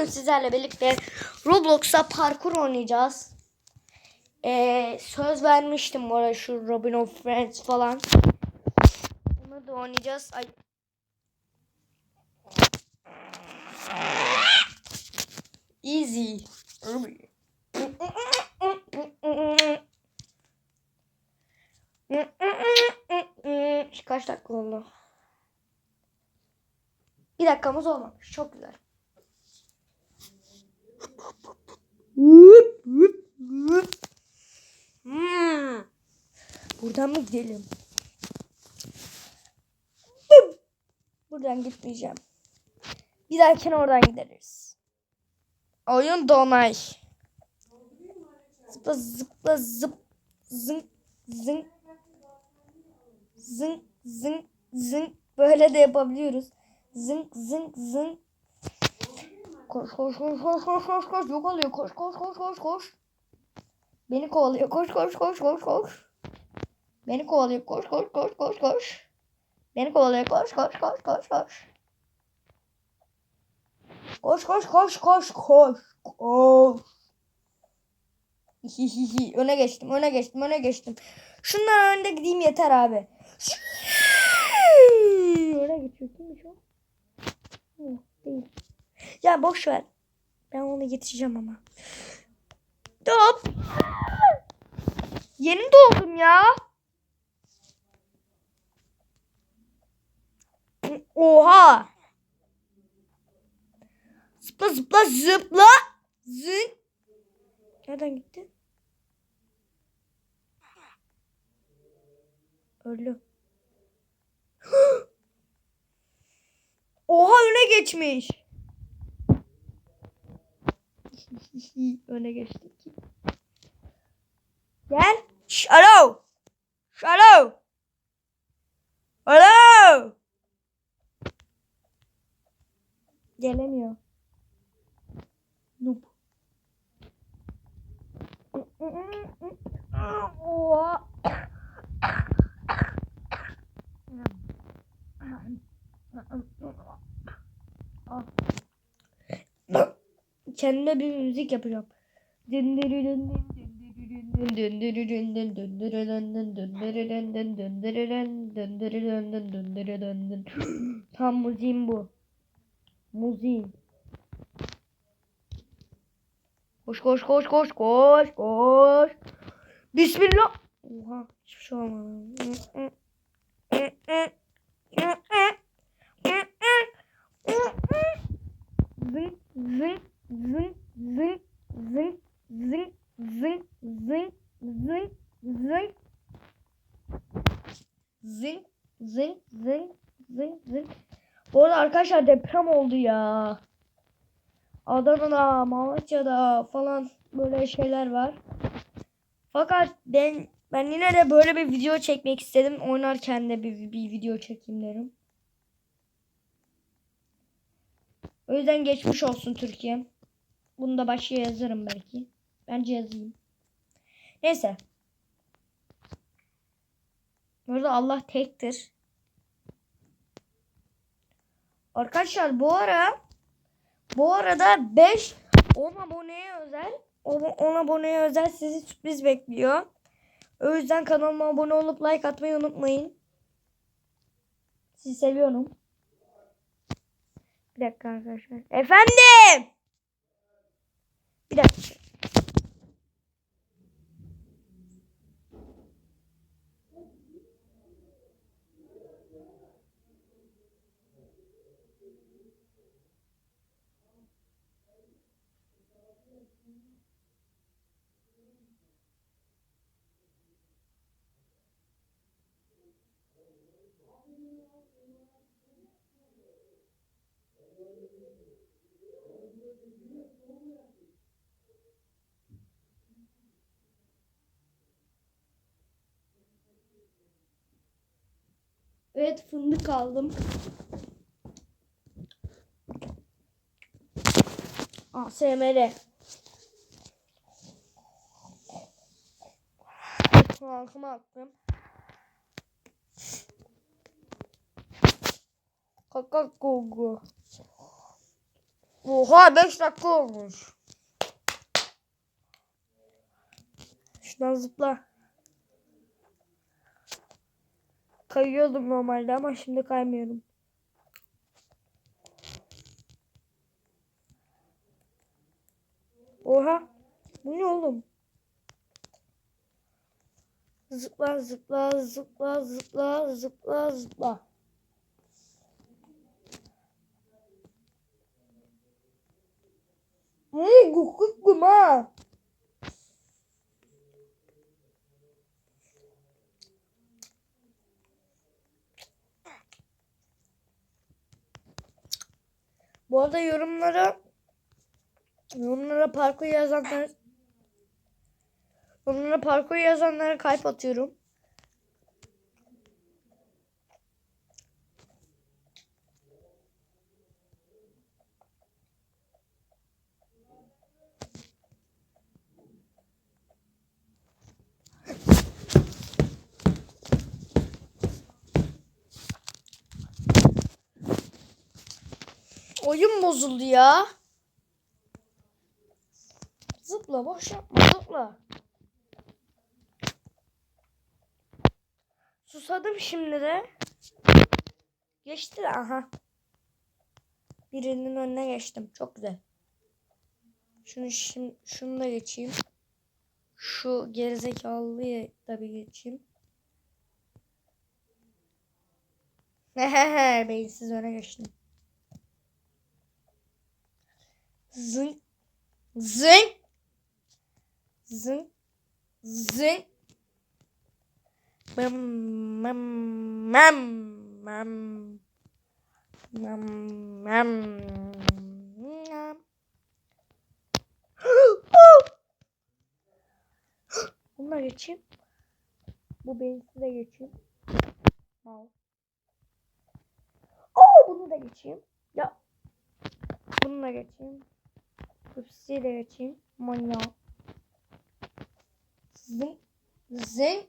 Bugün sizlerle birlikte Roblox'ta parkur oynayacağız. Ee, söz vermiştim bu arada şu Robin of Friends falan. Onu da oynayacağız. Ay. Easy. Kaç dakika oldu? Bir dakikamız olmamış. Çok güzel. Buradan mı gidelim? Buradan gitmeyeceğim. Bir Giderken oradan gideriz. Oyun donay. Zıpla zıpla zıp zın zın zın zın zın böyle de yapabiliyoruz. Zın zın zın Koş koş koş koş koş koş koş yok oluyor koş koş koş koş koş. Beni kovalıyor koş koş koş koş koş. Beni kovalıyor koş koş koş koş koş. Beni kovalıyor koş koş koş koş koş. Koş koş koş koş koş koş. Hihihi öne geçtim öne geçtim öne geçtim. Şundan önde gideyim yeter abi. Öne geçiyor kimmiş o? Yok değil. Ya boş ver. Ben onu getireceğim ama. Top. Yeni doğdum ya. Oha. Zıpla zıpla zıpla. Zın. Nereden gitti? Öldü. Oha öne geçmiş. öne geçtik. Gel. Alo. Alo. Alo. Gelemiyor. Noob. Oha. Kendime bir müzik yapacağım. Tam müziğim bu. Müziğim. Koş koş koş koş koş koş. Bismillah. Oha hiçbir şey olmadı. Zınk zınk zınk zınk zınk zınk zınk zınk zınk zınk zınk zınk zınk zınk zınk Bu arada arkadaşlar deprem oldu ya. Adana'da, Malatya'da falan böyle şeyler var. Fakat ben ben yine de böyle bir video çekmek istedim. Oynarken de bir, bir video çekeyim derim. O yüzden geçmiş olsun Türkiye. Bunu da başa yazarım belki. Bence yazayım. Neyse. Burada Allah tektir. Arkadaşlar bu ara bu arada 5 10 aboneye özel 10 aboneye özel sizi sürpriz bekliyor. O yüzden kanalıma abone olup like atmayı unutmayın. Sizi seviyorum. Bir dakika arkadaşlar. Efendim. Bir dakika. Evet fındık aldım. ASMR. Kulağıma attım. Kaka koku. Oha 5 dakika olmuş. Şuradan zıpla. Kayıyordum normalde ama şimdi kaymıyorum. Oha. Bu ne oğlum? Zıpla zıpla zıpla zıpla zıpla zıpla. Hmm, kokuyorum ha. Bu arada yorumlara yorumlara parkur yazanlar yorumlara parkur yazanlara kalp atıyorum. Oyun bozuldu ya. Zıpla boş yapma zıpla. Susadım şimdi de. Geçti de aha. Birinin önüne geçtim. Çok güzel. Şunu şimdi şunu da geçeyim. Şu gerizekalıyı da bir geçeyim. Hehehe beyinsiz öne geçtim. Zın. Zın. Zın. Zın. Mem mem mem mem mem mem. Bununla geçeyim. Bu beyinsiz de geçeyim. Mal. Oo bunu da geçeyim. Ya. Bunu da geçeyim. Hepsiyle de geçeyim. Manyak. Zing. Zing.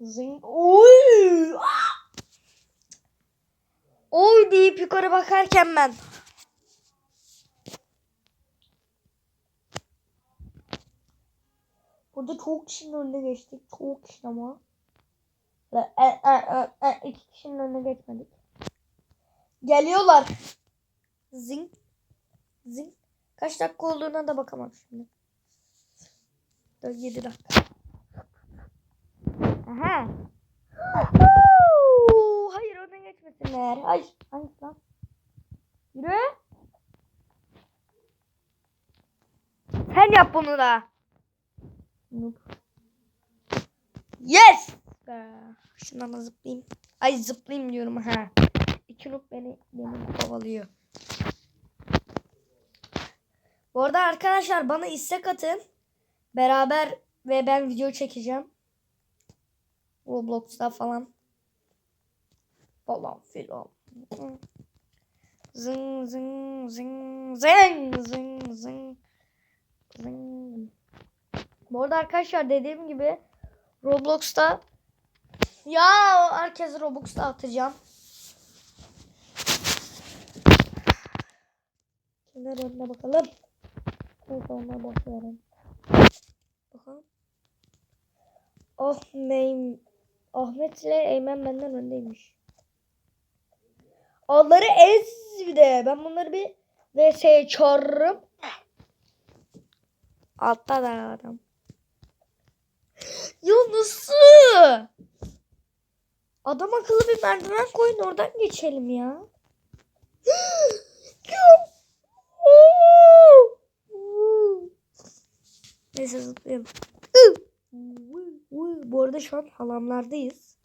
Zing. Oy. Ah! Oy deyip yukarı bakarken ben. Burada çok kişinin önüne geçtik. Çok kişi ama. E, e, e, e, iki kişinin önüne geçmedik. Geliyorlar. Zing. Zing. Kaç dakika olduğuna da bakamam şimdi. 7 dakika. Aha. Hayır öne geçmesinler. Hayır. Hangisi lan? Yürü. Sen yap bunu da. Yes. Şundan da zıplayayım. Ay zıplayayım diyorum ha. Noob beni, beni kovalıyor. Bu arada arkadaşlar bana istek atın. Beraber ve ben video çekeceğim. Roblox'ta falan. Falan filan. Zing zing zing zing zing zing zing. Bu arada arkadaşlar dediğim gibi Roblox'ta ya herkes Roblox'ta atacağım. Kimler önüne bakalım. Neyse onları boş verin. Bakalım. Oh neyim. Ahmet ile Eymen benden öndeymiş. Onları ez bir de. Ben bunları bir vs çağırırım. Altta da adam. Ya nasıl? Adam akıllı bir merdiven koyun oradan geçelim ya. Ya. Neyse zıplayalım. Bu arada şu an halamlardayız.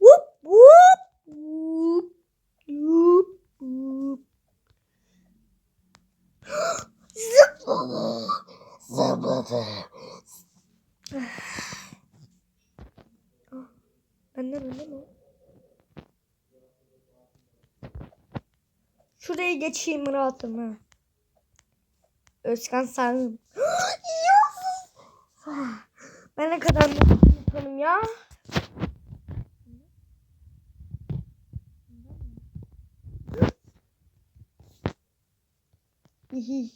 Vup vup vup vup vup. Zıpladı. Zıpladı. Benden önde mi? şuraya geçeyim rahatımı. Özkan sen... ben ne kadar mutluyum ya.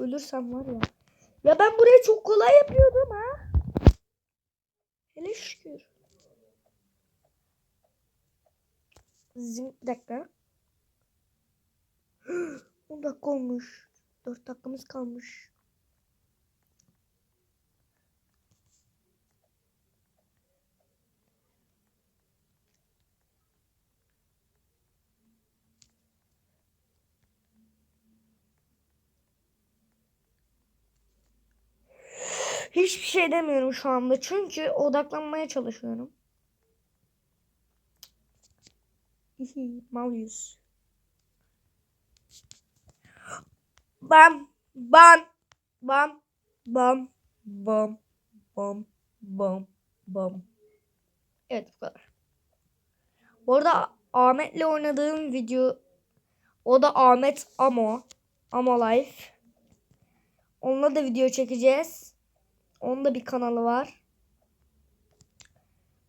Ölürsem var ya. Ya ben buraya çok kolay yapıyordum ha. Hele şükür. Zing bir dakika. 10 dakika olmuş. 4 dakikamız kalmış. Hiçbir şey demiyorum şu anda çünkü odaklanmaya çalışıyorum. Hihi, Mal yüz. Bam, bam, bam, bam, bam, bam, bam, bam. Evet bu kadar. Bu arada Ahmet'le oynadığım video o da Ahmet Amo. Amo Life. Onunla da video çekeceğiz. Onun da bir kanalı var.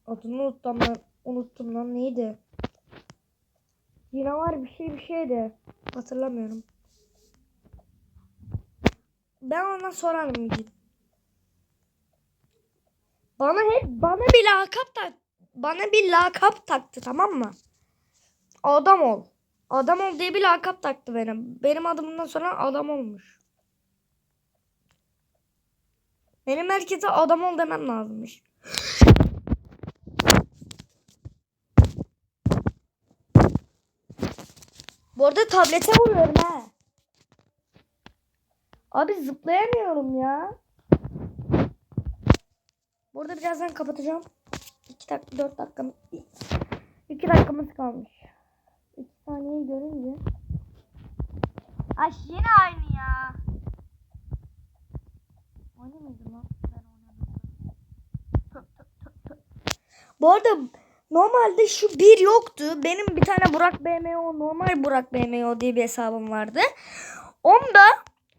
Adını unuttum ben. Unuttum lan neydi? Yine var bir şey bir şeydi. Hatırlamıyorum. Ben ona sorarım git. Bana hep bana bir lakap tak bana bir lakap taktı tamam mı? Adam ol. Adam ol diye bir lakap taktı benim. Benim adımdan sonra adam olmuş. Benim herkese adam ol demem lazımmış. Bu arada tablete vuruyorum ha. Abi zıplayamıyorum ya. Burada birazdan kapatacağım. 2 dakika 4 dakika 2 dakikamız kalmış. 2 saniye görünce. Ay yine aynı ya. Mıydı lan? Ben oynadım. Bu arada normalde şu bir yoktu. Benim bir tane Burak BMO normal Burak BMO diye bir hesabım vardı. Onda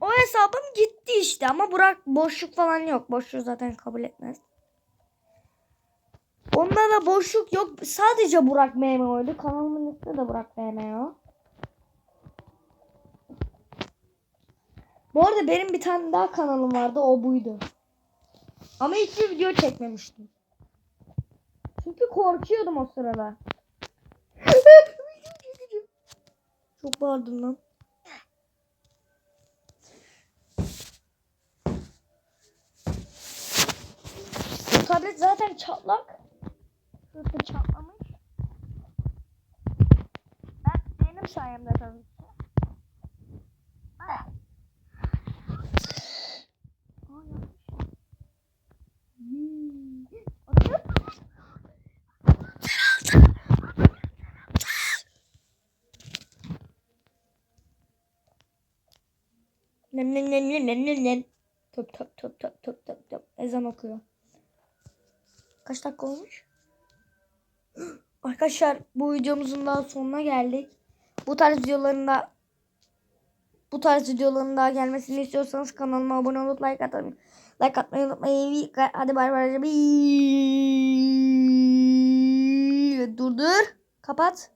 o hesabım gitti işte ama Burak boşluk falan yok. Boşluk zaten kabul etmez. Onda da boşluk yok. Sadece Burak BMO'ydu. Kanalımın ismi de Burak BMO. Bu arada benim bir tane daha kanalım vardı. O buydu. Ama hiç video çekmemiştim. Çünkü korkuyordum o sırada. Çok bağırdım lan. Tablet zaten çatlak. Şurası çatlamış. Ben benim sayemde tabii Nem nem nem nem nem nem nem. Töp töp töp töp töp töp töp. Ezan okuyor. Kaç dakika olmuş? Arkadaşlar bu videomuzun daha sonuna geldik. Bu tarz videoların da bu tarz videoların daha gelmesini istiyorsanız kanalıma abone olup like atmayı like atmayı unutmayın. Hadi bay bay. Dur dur. Kapat.